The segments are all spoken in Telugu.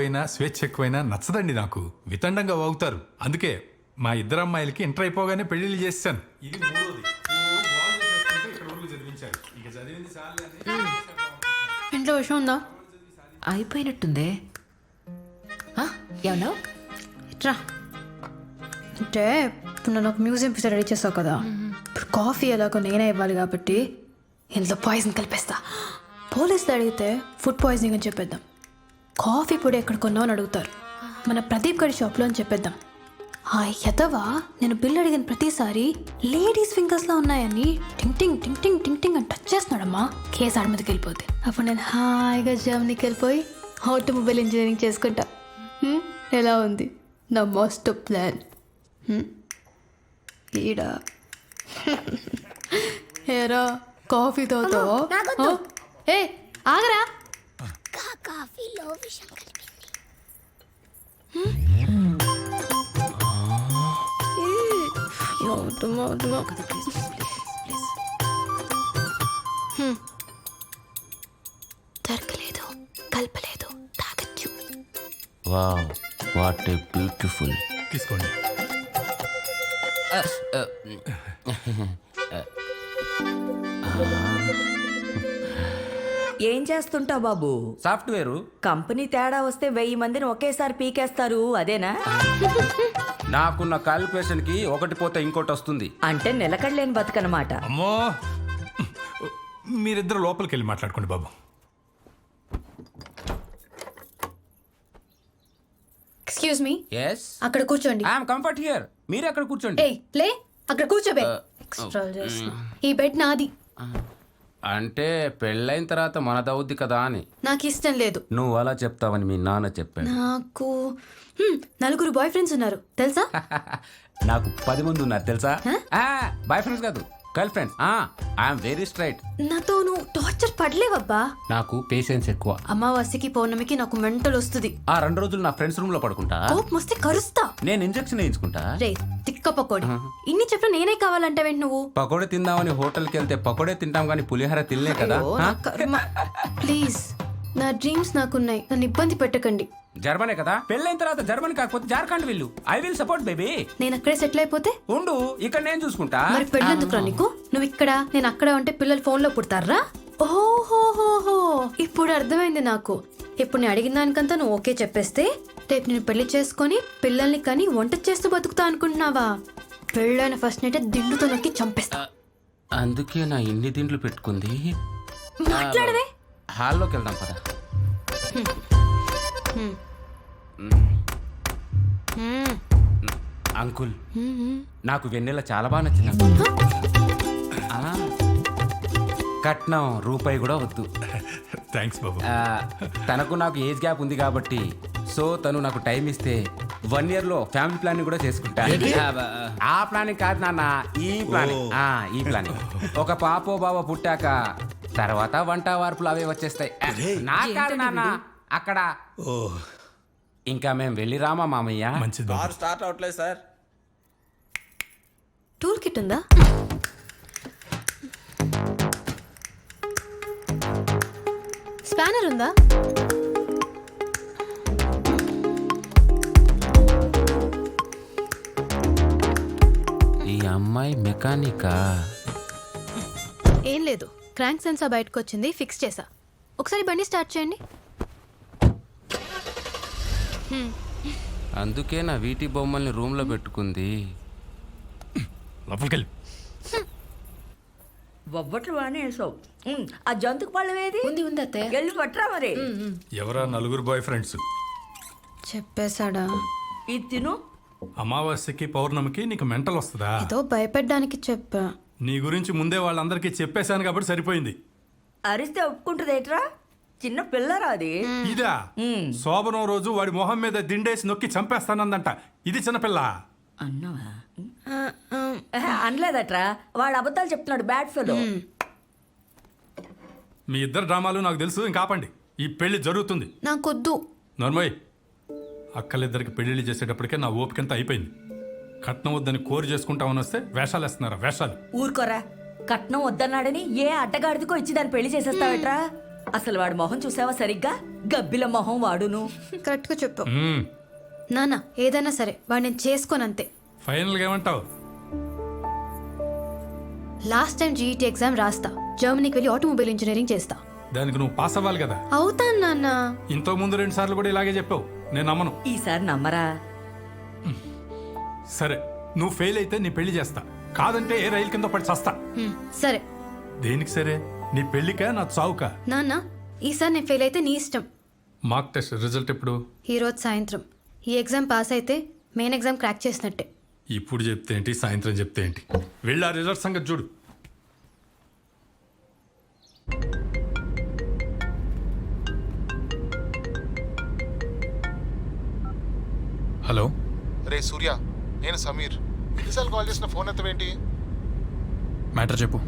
ఎక్కువైనా స్వేచ్ఛ ఎక్కువైనా నచ్చదండి నాకు. వితండంగా వాగుతారు. అందుకే మా ఇద్దరు అమ్మాయిలకి ఇంటర్ అయిపోగానే పెళ్ళిళ్ళు చేస్తాను. ఇది మూడోది. ఇక్కడ ఊర్లో చదివించారు. ఇక చదివింది ఇంట్లో విషయం ఉందా? అయిపోయినట్టుందే. ఆ, ఏమన్నావు? ఇట్రా. అంటే ఇప్పుడు నన్ను ఒక మ్యూజియం పిక్చర్ రెడీ చేస్తావు కదా. ఇప్పుడు కాఫీ ఎలాగో నేనే ఇవ్వాలి కాబట్టి ఇందులో పాయిజన్ కలిపేస్తా. పోలీసులు అడిగితే ఫుడ్ పాయిజనింగ్ అని చెప్పేద్దాం. కాఫీ పొడి ఎక్కడ కొన్నావు అని అడుగుతారు. మన ప్రదీప్ గడి షాప్లో అని చెప్పేద్దాం. ఆ యతవా నేను బిల్ అడిగిన ప్రతిసారి లేడీస్ ఫింగర్స్లో ఉన్నాయని టింగ్ టింగ్ టింగ్ టింగ్ టింగ్ టింగ్ అని టచ్ చేస్తున్నాడమ్మా. కేసు ఆడ మీదకి వెళ్ళిపోతే. అప్పుడు నేను హాయిగా జర్మనీకి వెళ్ళిపోయి ఆటోమొబైల్ ఇంజనీరింగ్ చేసుకుంటా? ఎలా ఉంది? నా మస్ట్ ప్లాన్? ఈడ. ఏరా కాఫీ ఆ? ఏ ఆగరా. కాఫీలో విషం కలిపింది అవుతుమా అవుతుమా దొరకలేదు కలపలేదు తాగచ్చు వావ్ వాట్ ఏ బ్యూటిఫుల్ తీసుకోండి ఏం చేస్తుంటావు బాబు? సాఫ్ట్వేర్. కంపెనీ తేడా వస్తే వెయ్యి మందిని ఒకేసారి పీకేస్తారు అదేనా? నాకున్న క్వాలిఫికేషన్కి ఒకటి పోతే ఇంకోటి వస్తుంది. అంటే నిలకడలేని బతుకనమాట. అమ్మో! మీరిద్దరు లోపలికి వెళ్ళి మాట్లాడుకోండి బాబు. ఎక్స్క్యూజ్ మీ ఎస్ అక్కడ కూర్చోండి. ఐఎమ్ కంఫర్ట్ హియర్ మీరు ఎక్కడ కూర్చోండి. ఏయ్ ప్లే అక్కడ కూర్చోబే. ఎక్స్ట్రా చేస్తున్నా ఈ బెడ్ నాది. అంటే పెళ్ళైన తర్వాత మనదవుద్ది కదా అని. నాకు ఇష్టం లేదు. నువ్వు అలా చెప్తావని మీ నాన్న చెప్పాడు. నాకు హ్మ్, నలుగురు బాయ్ ఫ్రెండ్స్ ఉన్నారు. తెలుసా? నాకు పది మంది ఉన్నారు తెలుసా? బాయ్ ఫ్రెండ్స్ కాదు girl friends I'm very straight నాతో నువ్వు టార్చర్ పడలేవబ్బా. నాకు పేషెన్స్ ఎక్కువ. అమావాస్యకి పౌర్ణమికి నాకు మెంటల్ వస్తుంది ఆ రెండు రోజులు నా ఫ్రెండ్స్ రూమ్లో పడుకుంటా? కోపం వస్తే కరుస్తా. నేను ఇంజెక్షన్ వేయించుకుంటా? రే తిక్క పకోడి. ఇన్ని చెప్పిన నేనే కావాలంటావేంటి నువ్వు? పకోడే తిందామని హోటల్కి వెళ్తే పకోడే తింటాం కానీ పులిహోర తినలే కదా అయ్యో, నా కర్మ. ప్లీజ్ నా డ్రీమ్స్ నాకున్నాయి. నన్ను ఇబ్బంది పెట్టకండి. జర్మనీ కదా? పెళ్ళైన తర్వాత జర్మనీ కాకపోతే జార్ఖండ్ వెళ్ళు. ఐ విల్ సపోర్ట్ బేబీ నేను అక్కడే సెటిల్ అయిపోతే? ఉండు ఇక్కడ నేను చూసుకుంటా. మరి పెళ్ళెందుకురా నీకు? నువ్వు ఇక్కడ నేను అక్కడ ఉంటే పిల్లలు ఫోన్లో పుడతారా? ఓహోహోహో ఇప్పుడు అర్థమైంది నాకు. ఇప్పుడు నేను అడిగిన దానికంతా నువ్వు ఓకే చెప్పేస్తే? రేపు నేను పెళ్ళి చేసుకొని పిల్లల్ని కానీ వంట చేస్తూ బతుకుతా అనుకుంటున్నావా? పెళ్ళైన ఫస్ట్ నైట్ దిండుతో నొక్కి చంపేస్తా. అందుకే నా ఇన్ని దిండ్లు పెట్టుకుంది. మాట్లాడవే. హాల్లోకి వెళ్దాం పద. అంకుల్ నాకు వెన్నెల చాలా బాగా నచ్చింది కట్నం రూపాయి కూడా వద్దు. థ్యాంక్స్ బాబు. తనకు నాకు ఏజ్ గ్యాప్ ఉంది కాబట్టి సో తను నాకు టైం ఇస్తే వన్ ఇయర్లో ఫ్యామిలీ ప్లానింగ్ కూడా చేసుకుంటా. ఆ, ప్లానింగ్ కాదు నాన్న ఈ ప్లానింగ్. ఆ, ఈ ప్లానింగ్. ఒక పాపో బాబో పుట్టాక తర్వాత వంట వార్పులు అవే వచ్చేస్తాయి. నా కాదు నాన్న అక్కడ ఇంకా మేము వెళ్ళి రామా మామయ్య? మంచిది స్టార్ట్ అవట్లేదు సార్. టూల్ కిట్ ఉందా? స్పానర్ ఉందా? అమ్మాయి మెకానికా? ఏం లేదు. క్రాంక్ సెన్సార్ బయటకు వచ్చింది ఫిక్స్ చేసా ఒకసారి బండి స్టార్ట్ చేయండి. అందుకే నా వీటి బొమ్మల్ని రూమ్లో పెట్టుకుంది. లోపలికి వెళ్ళి. బొబ్బట్లు బాగానే వేసావు. ఉమ్, ఆ జంతుకు పళ్ళం ఏది? ఉంది ఉంది అత్తయ్య. వెళ్ళి పట్టరా మరి. ఎవరా నలుగురు బాయ్ ఫ్రెండ్స్ చెప్పేశాడా? ఇది తిను. అమావాస్యకి పౌర్ణమికి నీకు మెంటల్ వస్తుందా? ఏదో భయపెట్టడానికి చెప్పా. నీ గురించి ముందే వాళ్ళందరికీ చెప్పేశాను కాబట్టి సరిపోయింది. అరిస్తే ఒప్పుకుంటుందేట్రా? చిన్న పిల్లరా అది. ఇదా? శోభనం రోజు వాడి మొహం మీద దిండేసి నొక్కి చంపేస్తానందంట. ఇది చిన్నపిల్ల. అన్నవా? అనలేదట్రా. వాడు అబద్ధాలు చెప్తున్నాడు బ్యాడ్ ఫెలో. మీ ఇద్దరు డ్రామాలు నాకు తెలుసు ఇంకా ఆపండి. ఈ పెళ్ళి జరుగుతుంది. నాకొద్దు. నర్మయ్ అక్కలిద్దరికి పెళ్ళిళ్ళు చేసేటప్పటికే నా ఓపికంతా అయిపోయింది. కట్నం వద్దని కోరి చేసుకుంటామని వస్తే వేషాలు వేస్తున్నారా వేషాలు. ఊరుకోరా. కట్నం వద్దన్నాడని ఏ అడ్డగాడిదికో ఇచ్చి దాన్ని పెళ్ళి చేసేస్తావేట్రా? అసలు వాడు మొహం చూసావా సరిగ్గా? గబ్బిల మొహం వాడును. కరెక్ట్గా చెప్పు. మ్మ్. నాన్న ఏదైనా సరే వాడు నేను చేసుకోనంతే. ఫైనల్గా ఏమంటావు? లాస్ట్ టైం జీఈటీ ఎగ్జామ్ రాస్తా. జర్మనీకి వెళ్ళి ఆటోమొబైల్ ఇంజనీరింగ్ చేస్తా. దానికి నువ్వు పాస్ అవ్వాలి కదా. అవుతాను నాన్న. ఇంతకు ముందు రెండు సార్లు కూడా ఇలాగే చెప్పావు. నేను నమ్మను. ఈసారి నమ్మరా? సరే నువ్వు ఫెయిల్ అయితే నీ పెళ్ళి చేస్తా. కాదంటే ఏ రైలు కింద పడి చస్తా. హ్మ్, సరే. దేనికి సరే? నీ పెళ్ళికా నా చావుకా? నాన్న ఈసారి నేను ఫెయిల్ అయితే నీ ఇష్టం. మార్క్ టెస్ట్ రిజల్ట్ ఎప్పుడు? ఈ రోజు సాయంత్రం. ఈ ఎగ్జామ్ పాస్ అయితే మెయిన్ ఎగ్జామ్ క్రాక్ చేసినట్టే. ఇప్పుడు చెప్తే ఏంటి సాయంత్రం చెప్తే ఏంటి? వెళ్ళి ఆ రిజల్ట్ సంగతి చూడు. హలో. రే సూర్య నేను సమీర్. ఎన్నిసార్లు కాల్ చేసిన ఫోన్ ఎత్తవేంటి? మ్యాటర్ చెప్పు.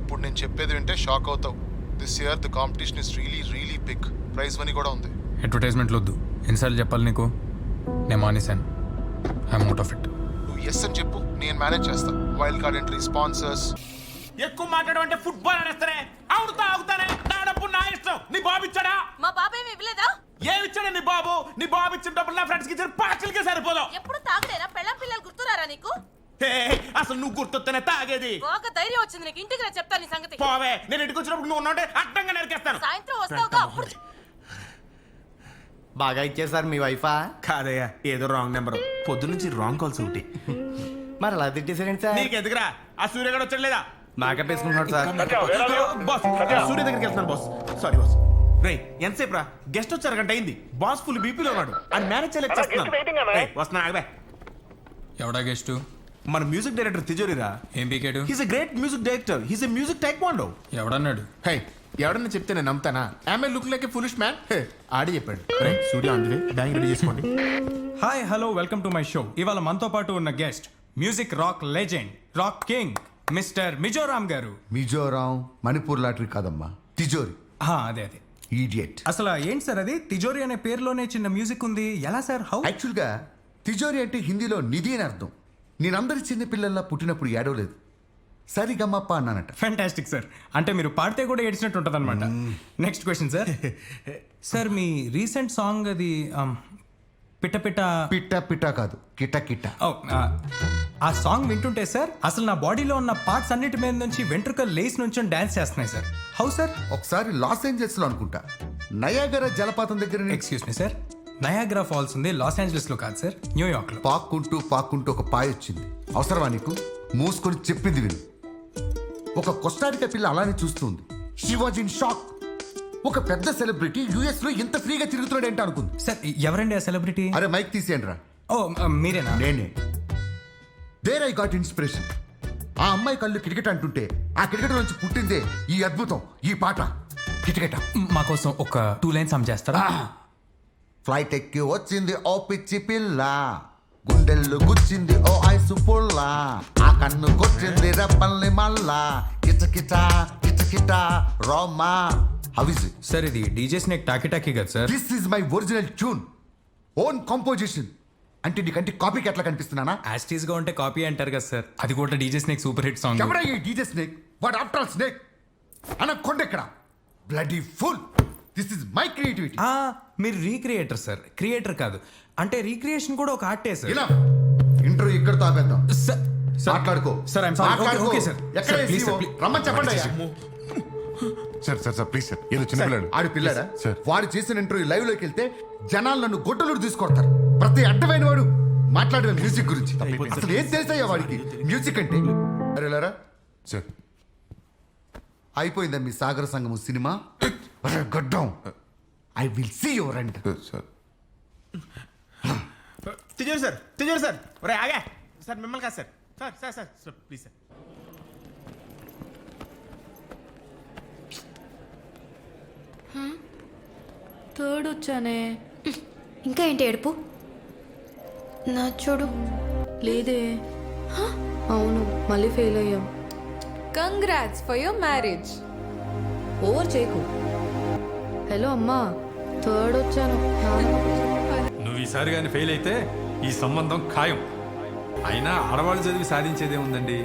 ఇప్పుడు నేను చెప్పేది వింటే షాక్ అవుతావు. This year the competition is really really big prize money కూడా ఉంది. అడ్వర్టైజ్మెంట్లు వద్దు ఎన్నిసార్లు చెప్పాలి నీకు? నేను మానేశాను. ఐఎమ్ అవుట్ ఆఫ్ ఇట్ నువ్వు ఎస్ అని చెప్పు. నేను మేనేజ్ చేస్తా. వైల్డ్ కార్డ్ ఎంట్రీ స్పాన్సర్స్ ఎక్కువ మాట్లాడమంటే ఫుట్బాల్ అనేస్తానే ఆడుతా ఆగుతానే. నా డబ్బు నా ఇష్టం. నీ బాబు ఇచ్చాడా? మా బాబాయ్ ఏమి ఇవ్వలేదా? ఏమి ఇచ్చాడు నీ బాబు? నీ బాబు ఇచ్చిన డబ్బులు నా ఫ్రెండ్స్కి ఇచ్చిన పార్సల్కే సరిపోదు. ఎప్పుడు తాగడేనా పెళ్ళం పిల్లలు గుర్తురారా నీకు? హే, అసలు నువ్వు గుర్తొస్తేనే తాగేది. ఒక ధైర్యం వచ్చింది నీకు ఇంటికి రా చెప్తాను నీ సంగతి. పోవే నేను ఇంటికి వచ్చినప్పుడు నువ్వు ఉన్నాడే అడ్డంగా నరికేస్తాను. సాయంత్రం వస్తావుగా. అప్పుడు బాగా ఇచ్చేసారు మీ వైఫా? కాదయ్యా ఏదో రాంగ్ నెంబర్ పొద్దు నుంచి రాంగ్ కాల్స్ ఒకటి. మరి అలా తిట్టేసారండి సార్? నీకు ఎదుగురా ఆ సూర్యగడ వచ్చాడు లేదా? మేకప్ వేసుకుంటున్నాడు సార్. బాస్ సూర్య దగ్గరికి వెళ్తున్నాను బాస్. Sorry boss. రే ఎంతసేపు రా? గెస్ట్ వచ్చారు గంట అయింది. బాస్ ఫుల్ బీపీలో ఉన్నాడు. అని మేనేజ్ చేయలేక చేస్తున్నాను. రేయ్, వస్తున్నా ఆగబే ఎవడా గెస్ట్? మన మ్యూజిక్ డైరెక్టర్ తిజోరిరా ఏం పీకాడు? He's a great music director he's a music taekwondo ఎవడన్నాడు? Hey ఎవడన్నా చెప్తే నేను నమ్ముతానా? ఆమె లుక్ లైక్ ఫులిష్ మ్యాన్ ఆడి చెప్పాడు. రే సూర్య అందువే బ్యాంక్ రెడీ చేసుకోండి. Hi hello welcome to my show ఇవాళ మనతో పాటు ఉన్న guest music rock legend rock king mister Mizoram గారు. మిజోరాం మణిపూర్ లాటరీ కాదమ్మా తిజోరి. హా, అదే అదే. ఈడియట్ అసలు ఏంటి సార్ అది? తిజోరి అనే పేరులోనే చిన్న మ్యూజిక్ ఉంది. ఎలా సార్? హౌ యాక్చువల్గా తిజోరి అంటే హిందీలో నిధి అని అర్థం. నేనందరి చిన్న పిల్లల్లా పుట్టినప్పుడు ఏడవలేదు. సరిగమ్మప్ప అన్నానట. Fantastic sir. అంటే మీరు పాడితే కూడా ఏడ్చినట్టు ఉంటుంది అనమాట నెక్స్ట్ క్వశ్చన్ సార్. సార్ మీ రీసెంట్ సాంగ్ అది um, పిట్ట పిట్ట పిట్ట పిట్ట కాదు. కిట కిట. ఓ, ఆ, సాంగ్ వింటుంటే సార్ అసలు నా బాడీలో ఉన్న పార్ట్స్ అన్నిటి మీద నుంచి వెంట్రుకలు లేస్ నుంచి డాన్స్ చేస్తున్నాయి సార్. How sir? ఒకసారి లాస్ ఏంజల్స్లో అనుకుంటా. నయాగర జలపాతం దగ్గర నుంచి excuse me sir. Niagara falls ఉంది లాస్ ఏంజలస్లో కాదు సార్ న్యూయార్క్లో పాక్కుంటూ పాక్కుంటూ ఒక పాయ వచ్చింది. అవసరమా నీకు? మూసుకొని చెప్పింది విను. ఒక కొస్టారికా పిల్ల అలానే చూస్తుంది. షీ వాజ్ ఇన్ షాక్ ఒక పెద్ద సెలబ్రిటీ యుఎస్లో ఇంత ఫ్రీగా తిరుగుతున్నాడు ఏంటి అనుకుంది సార్ ఎవరండి ఆ సెలబ్రిటీ? అరే మైక్ తీసేయండి రా ఓ మీరేనా? నేనే. దేర్ ఐ గాట్ ఇన్స్పిరేషన్ ఆ అమ్మాయి కళ్ళు కిటకిట అంటుంటే ఆ కిటకిట నుంచి పుట్టిందే ఈ అద్భుతం ఈ పాట. కిటకిట. మా కోసం ఒక టూ లైన్స్ సమ్ చేస్తారా? ఫ్లైట్ ఎక్కి వచ్చింది ఓ పిచ్చి పిల్ల. గుండెల్లో గుచ్చింది ఓ ఐసు పుల్ల. ఆ కన్ను కొట్టింది రెప్పల్ని మళ్ళా కిచకిట కిచకిట రోమా. హవిజ్ సార్ ఇది డీజే స్నేక్ టాకీ టాకీ కదా sir. This is my original tune own composition అంటే నీకంటే కాపీకి ఎట్లా కనిపిస్తున్నానా? యాస్టీస్గా ఉంటే కాపీ అంటారు కదా సార్. అది కూడా DJ snake super hit song ఎవడా ఈ DJ snake what after all snake అన్న కొండ ఎక్కడ? Bloody fool this is my creativity ఆ, మీరు రీక్రియేటర్ సార్. క్రియేటర్ కాదు. అంటే రీక్రియేషన్ కూడా ఒక ఆర్టే సార్. ఇలా ఇంటర్వ్యూ ఇక్కడ తాపేద్దాం సార్ మాట్లాడుకో. సార్ ఎక్కడ sir please SEO? Sir please రమ్మని చెప్పండి అయ్యా. Sir sir sir please sir ఏదో చిన్న పిల్లడు. ఆడి పిల్లడా? సార్ వాడు చేసిన ఇంటర్వ్యూ లైవ్లోకి వెళ్తే జనాలు నన్ను గొడ్డలు తీసుకొడతారు. ప్రతి వాడు మాట్లాడిన మ్యూజిక్ గురించి. అసలు ఏం తెలుసయ్యా వాడికి? మ్యూజిక్ అంటే. అరే లేరా. సార్. అయిపోయిందా మీ సాగర సంగము సినిమా? అరే గడ్డం. I will see your and sir తిజోరి sir తిజోరి సార్. ఒరే ఆగా. సార్ మిమ్మల్ని కాదు sir. Sir sir sir sir please sir. Third వచ్చానే. ఇంకా ఏంటి ఏడుపు? నా చూడు. లేదే. అవును మళ్ళీ ఫెయిల్ అయ్యాం. Congrats for your marriage. Over చేయకు. హలో అమ్మా థర్డ్ వచ్చాను. నువ్వు ఈసారి కానీ ఫెయిల్ అయితే ఈ సంబంధం ఖాయం. అయినా ఆడవాళ్ళు చదివి సాధించేదే ఉందండి.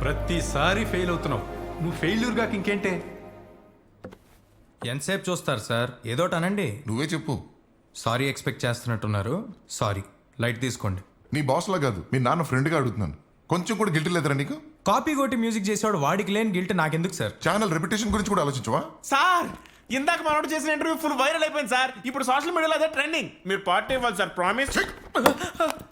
ప్రతిసారి ఫెయిల్ అవుతున్నావు. నువ్వు ఫెయిల్యూర్ కాక ఇంకేంటే? ఎంతసేపు చూస్తారు సార్? ఏదోటి అనండి. నువ్వే చెప్పు. సారీ ఎక్స్పెక్ట్ చేస్తున్నట్టున్నారు. సారీ లైట్ తీసుకోండి. నీ బాస్లా కాదు మీ నాన్న ఫ్రెండ్గా అడుగుతున్నాను. కొంచెం కూడా గిల్ట్ లేదురా నీకు? కాపీ కొట్టి మ్యూజిక్ చేసేవాడు వాడికి లేని గిల్ట్ నాకెందుకు సార్? ఛానల్ రెప్యుటేషన్ గురించి కూడా ఆలోచించవా? సార్ ఇందాక మనోడు చేసిన ఇంటర్వ్యూ ఫుల్ వైరల్ అయిపోయింది సార్. ఇప్పుడు సోషల్ మీడియాలో అదే ట్రెండింగ్. మీరు పార్టీ ఇవ్వాలి సార్ ప్రామిస్.